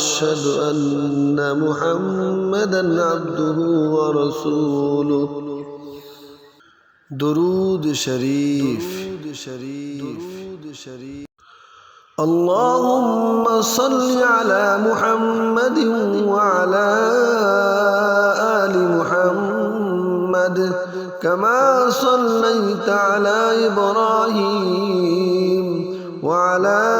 وأشهد أن محمدا عبده ورسوله. درود شريف. درود شريف اللهم صل على محمد وعلى آل محمد كما صليت على إبراهيم وعلى آل